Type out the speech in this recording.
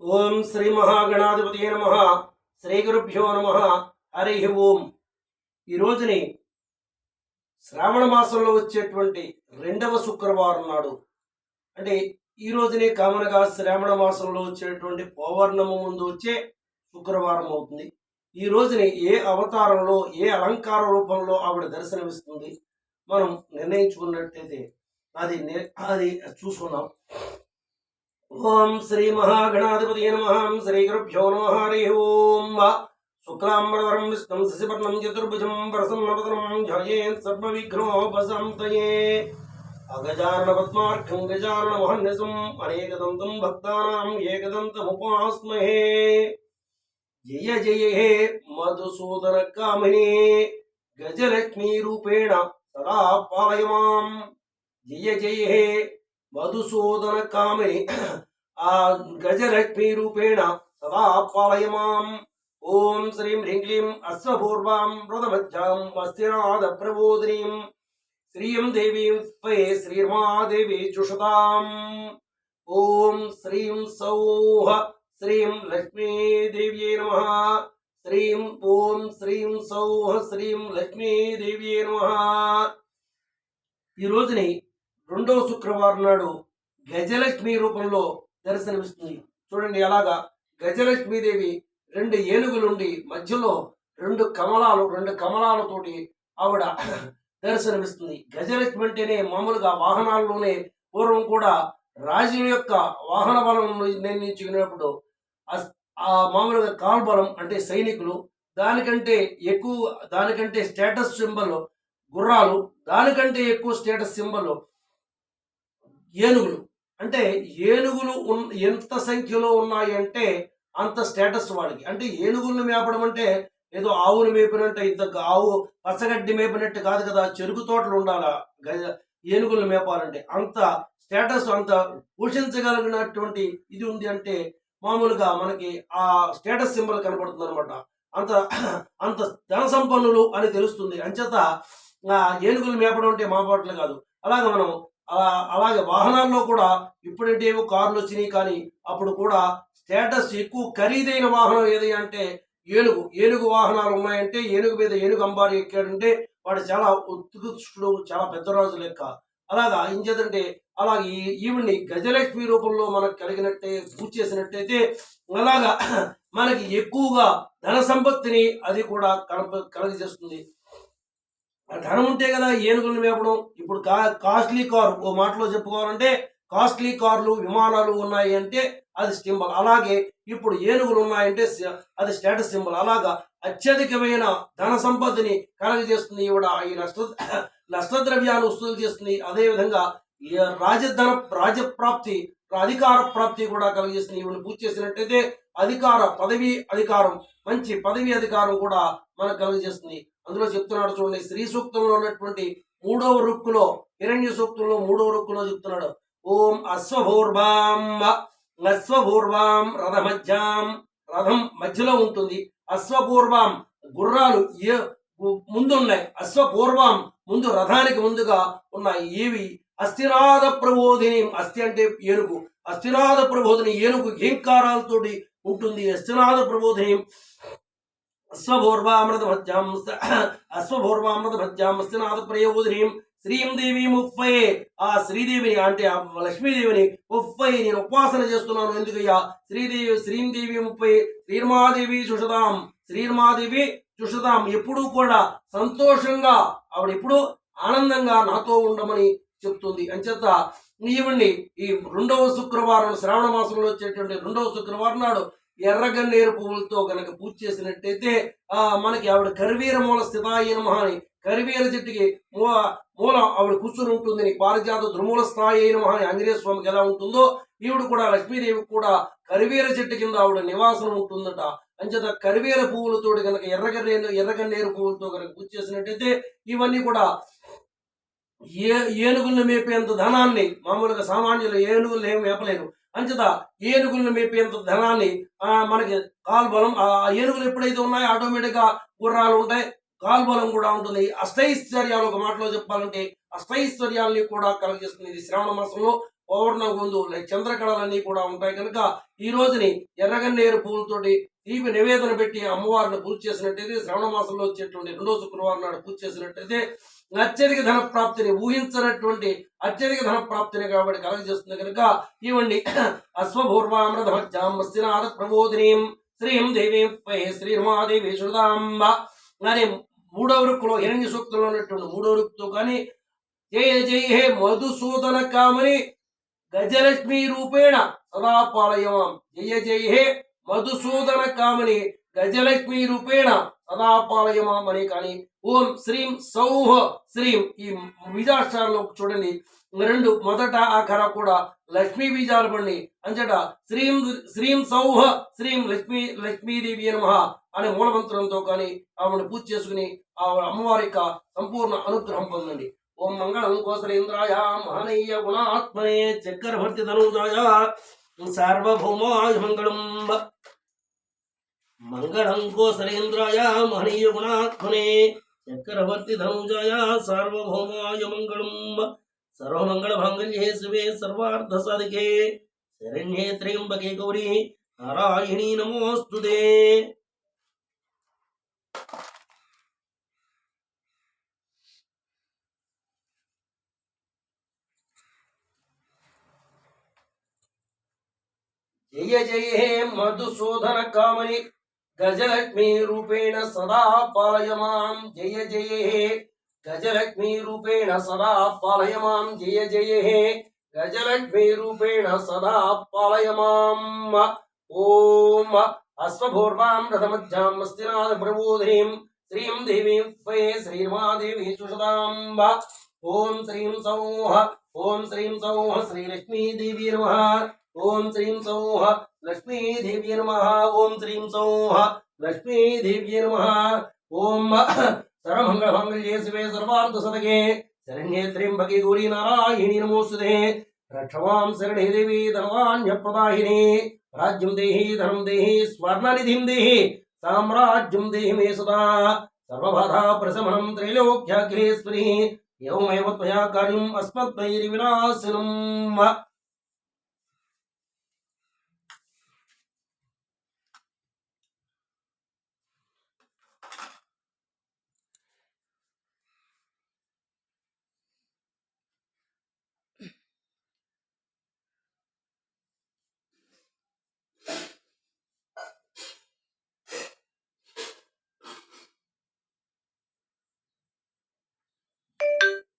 ఓం శ్రీ మహాగణాధిపతి నమ. శ్రీ గురుభ్యో నమ. హరి ఓం. ఈ రోజుని శ్రావణ మాసంలో వచ్చేటువంటి రెండవ శుక్రవారం నాడు అంటే ఈ రోజునే కామనగా శ్రావణ మాసంలో వచ్చేటువంటి పౌర్ణమ ముందు వచ్చే శుక్రవారం అవుతుంది. ఈ రోజుని ఏ అవతారంలో ఏ అలంకార రూపంలో ఆవిడ దర్శనమిస్తుంది మనం నిర్ణయించుకున్నట్టయితే అది అది చూసుకున్నాం ఓం శ్రీ మహాగణాధిపతి నమ. శ్రీ గురుభ్యో నమ. హరి ఓం శుక్లాంబరధరం విష్ణుం శశివర్ణం చతుర్భుజం ప్రసన్నవదనం ధ్యాయేత్ సర్వవిఘ్నోపశాంతయే. అగజానన పద్మార్ఘం గజానన మహన్యసం అనేకదంతం భక్తానాం ఏకదంతముపాస్మహే. జయ జయ హే మధుసూదన కామినే. గజలక్ష్మీ రూపేణ సదా పాలయ మాం జయ జయ హే మధుసూదన కామిని. ఆ గజలక్ష్మీ రూపేణ సదా మాం ఓం శ్రీం హ్రీం అశ్వపూర్వాం వ్రతమధ్యాం వస్తినాథ ప్రబోధినీం శ్రీయం దేవీం స్వే శ్రీర్మాదేవి చుషతాం. ఓం శ్రీం సౌహ శ్రీం లక్ష్మీదేవ్యై నమ. శ్రీం ఓం శ్రీం సౌహ శ్రీం లక్ష్మీదేవ్యై నమ. ఈ రోజుని రెండవ శుక్రవారం నాడు గజలక్ష్మి రూపంలో దర్శనమిస్తుంది. చూడండి అలాగా గజలక్ష్మీదేవి రెండు ఏనుగులుండి మధ్యలో రెండు కమలాలు రెండు కమలాలతోటి ఆవిడ దర్శనమిస్తుంది. గజలక్ష్మి అంటేనే మామూలుగా వాహనాల్లోనే పూర్వం కూడా రాజు యొక్క వాహన బలం నిర్ణయించుకునేప్పుడు ఆ మామూలుగా కాల్బలం అంటే సైనికులు దానికంటే ఎక్కువ దానికంటే స్టేటస్ సింబల్ గుర్రాలు దానికంటే ఎక్కువ స్టేటస్ సింబల్ ఏనుగులు. అంటే ఏనుగులు ఎంత సంఖ్యలో ఉన్నాయంటే అంత స్టేటస్ వాడికి అంటే ఏనుగులను మేపడం అంటే ఏదో ఆవును మేపినట్టు ఇంత ఆవు పచ్చగడ్డి మేపినట్టు కాదు కదా చెరుకు తోటలు ఉండాలా? ఏనుగులను మేపాలంటే అంత స్టేటస్ అంత పోషించగలిగినటువంటి ఇది ఉంది అంటే మామూలుగా మనకి ఆ స్టేటస్ సింబల్ కనపడుతుంది అనమాట అంత అంత ధన సంపన్నులు అని తెలుస్తుంది. అంచేత ఏనుగులు మేపడం అంటే మా పాటలు కాదు. అలాగే మనం అలాగే వాహనాల్లో కూడా ఇప్పుడంటేవో కార్లు వచ్చినాయి కానీ అప్పుడు కూడా స్టేటస్ ఎక్కువ ఖరీదైన వాహనం ఏది అంటే ఏనుగు. ఏనుగు వాహనాలు ఉన్నాయంటే ఏనుగు మీద ఏనుగు అంబారి ఎక్కాడంటే వాడు చాలా ఉత్కృష్టుడు చాలా పెద్ద రాజు లెక్క. అలాగా ఏం చేద్దంటే అలాగే ఈ- ఈవిడ్ని గజలక్ష్మి రూపంలో మనకు కలిగినట్టే పూజ చేసినట్టయితే అలాగా మనకి ఎక్కువగా ధన సంపత్తిని అది కూడా కలప కలగజేస్తుంది. ధనం ఉంటే కదా ఏనుగులను మేపడం. ఇప్పుడు కా కాస్ట్లీ కారు ఓ మాటలో చెప్పుకోవాలంటే కాస్ట్లీ కార్లు విమానాలు ఉన్నాయి అంటే అది సింబల్. అలాగే ఇప్పుడు ఏనుగులు ఉన్నాయంటే అది స్టేటస్ సింబల్. అలాగా అత్యధికమైన ధన సంపత్తిని కలగజేస్తుంది ఈవిడ. ఈ నష్ట నష్టద్రవ్యాలు వస్తువులు చేస్తుంది. అదేవిధంగా రాజధన రాజప్రాప్తి అధికార ప్రాప్తి కూడా కలిగిస్తుంది ఈవిడ పూజ చేసినట్టయితే అధికార పదవి అధికారం మంచి పదవి అధికారం కూడా మనకు కలుగజేస్తుంది అందులో చెప్తున్నాడు చూడండి శ్రీ సూక్తంలో ఉన్నటువంటి మూడవ రుక్కులో హిరణ్య సూక్తంలో మూడవ రుక్కులో చెప్తున్నాడు. ఓం అశ్వభూర్వాం అశ్వభూర్వాం రథమధ్యాం రథం మధ్యలో ఉంటుంది. అశ్వపూర్వాం గుర్రాలు ఏ ముందున్నాయి. అశ్వపూర్వాం ముందు రథానికి ముందుగా ఉన్నాయి. ఏవి? అస్థిరాద ప్రబోధిని అస్థి అంటే ఏనుగు. అస్థినాథ ప్రబోధిని ఏనుగు ఏంకారాలతోటి ఉంటుంది. అస్థినాథ ప్రబోధిని అశ్వభూర్వామృత మధ్యాం అశ్వభూర్వామృత మధ్యాం శ్రీం దేవి ముప్పై ఆ శ్రీదేవిని అంటే ఆ లక్ష్మీదేవిని ముప్పై నేను ఉపాసన చేస్తున్నాను. ఎందుకయ్యా? శ్రీదేవి శ్రీందేవి ముప్పై శ్రీర్మాదేవి చుషదాం శ్రీర్మాదేవి చుషదాం ఎప్పుడూ కూడా సంతోషంగా ఆవిడ ఎప్పుడూ ఆనందంగా నాతో ఉండమని చెప్తుంది. అంచేత ఈవిడ్ని ఈ రెండవ శుక్రవారం శ్రావణ మాసంలో వచ్చేటువంటి రెండవ శుక్రవారం నాడు ఎర్రగన్నేరు పువ్వులతో కనుక పూజ చేసినట్టయితే ఆ మనకి ఆవిడ కరివీర మూల స్థితాయి నమః అని. కరివీర చెట్టుకి మూల మూలం ఆవిడ కూర్చుని ఉంటుంది పారిజాత ధ్రుమూల స్థాయి అయిన మహాని ఆంజనేయ స్వామికి ఎలా ఉంటుందో ఈవిడ కూడా లక్ష్మీదేవి కూడా కరివీర చెట్టు కింద ఆవిడ నివాసం ఉంటుందట. అంచేత కరివీర పువ్వులతో కనుక ఎర్రగన్నేరు ఎర్రగన్నేరు పువ్వులతో కనుక పూజ చేసినట్టయితే ఇవన్నీ కూడా ఏ ఏనుగులను మేపేంత ధనాన్ని మామూలుగా సామాన్యులు ఏనుగులు ఏమి మేపలేరు. అంచేత ఏనుగులను మేపేంత ధనాన్ని మనకి కాల్బలం ఆ ఏనుగులు ఎప్పుడైతే ఉన్నాయో ఆటోమేటిక్గా గుర్రాలు ఉంటాయి. కాల్బలం కూడా ఉంటుంది. అష్టైశ్వర్యాలు ఒక మాటలో చెప్పాలంటే అష్టైశ్వర్యాల్ని కూడా కలగజేస్తుంది ఇది శ్రావణ మాసంలో. పౌర్ణమి ముందు చంద్రకళలన్నీ కూడా ఉంటాయి కనుక ఈ రోజుని ఎర్రగన్నేరు పూలతోటి తీపి నివేదన పెట్టి అమ్మవారిని పూజ చేసినట్టయితే శ్రవణ మాసంలో వచ్చేటువంటి రెండో శుక్రవారం నాడు పూజ చేసినట్టయితే అత్యధిక ధన ప్రాప్తిని ఊహించినటువంటి అత్యధిక ధన ప్రాప్తిని కాబట్టి కలగజేస్తుంది కనుక ఇవ్వండి. అశ్వభూర్వామృతమజ్జామస్తినాథ ప్రబోధినీం శ్రీం దేవీ పై శ్రీరమాదేవి సుధాంబ అని మూడవ రుక్కులో హిరణ్య సూక్తంలో ఉన్నటువంటి మూడవ రుక్కుతో కానీ జయ జయ హే మధుసూదన కామని గజలక్ష్మి రూపేణ సదా పాలయమాం. జయ జయ హే మధుసూదన కామని గజలక్ష్మి రూపేణ సదా పాలయమాం అని కానీ ఓం శ్రీం సౌహ శ్రీం ఈ బీజాక్షరాల్లో చూడండి. రెండు మొదట ఆఖర కూడా లక్ష్మీ బీజాలు పండి అంచట శ్రీం శ్రీం సౌహ శ్రీం లక్ష్మీ లక్ష్మీదేవి నమ అనే మూలమంత్రంతో కానీ ఆవిడ పూజ చేసుకుని ఆ అమ్మవారి యొక్క సంపూర్ణ అనుగ్రహం పొందండి. ఓం మంగళం కోసలేంద్రాయ మహనీయ గుణాత్మనే చక్రవర్తి ధనుజాయ సార్వభౌమాయ మంగళం మంగళం కోసలేంద్రాయ మహనీయ గుణాత్మనే చక్రవర్తి ధనుజాయ సార్వభౌమాయ మంగళం సర్వమంగళ మాంగళ్యే శివే సర్వార్థ సాధికే శరణ్యే త్రయంబకే గౌరీ నారాయణీ నమోస్తుతే జయ జయ హే మధుసూదన కామని గజలక్ష్మీ రూపేణ సదా పాలయ మాం జయ జయ హే గజలక్ష్మీ రూపేణ సదా పాలయ మాం జయ జయ హే గజలక్ష్మీ రూపేణ సదా పాలయ మాం ఓం అశ్వభూర్వాం రథమధ్యాం మస్తినాథ ప్రబోధినీం శ్రీం దేవీం వై శ్రీర్మాదేవి సుషదాంబ ఓం శ్రీం సౌహ ఓం శ్రీం సౌహ శ్రీ లక్ష్మీదేవి నమ. ఓం శ్రీం సౌహ లక్ష్మీదేవి నమ. ఓం శ్రీం సౌహ లక్ష్మీదేవి నమ. ఓం సర్వమంగళమంగళ్యే శివే సర్వార్థ సదగే. శరణ్యే త్ర్యంబకే గౌరీ నారాయణి నమోస్తుదే రక్షమాం శరణే దేవి ధనవాన్య ప్రదాహిని రాజ్యం దేహి ధనం దేహి స్వర్ణనిధిం దేహి సామ్రాజ్యం దేహి మే సదా. సర్వబాధా ప్రశమనం త్రైలోక్యాఖిలేశ్వరి ఏమేవ త్వయా కార్యం అస్మద్ధైర్వినాశనం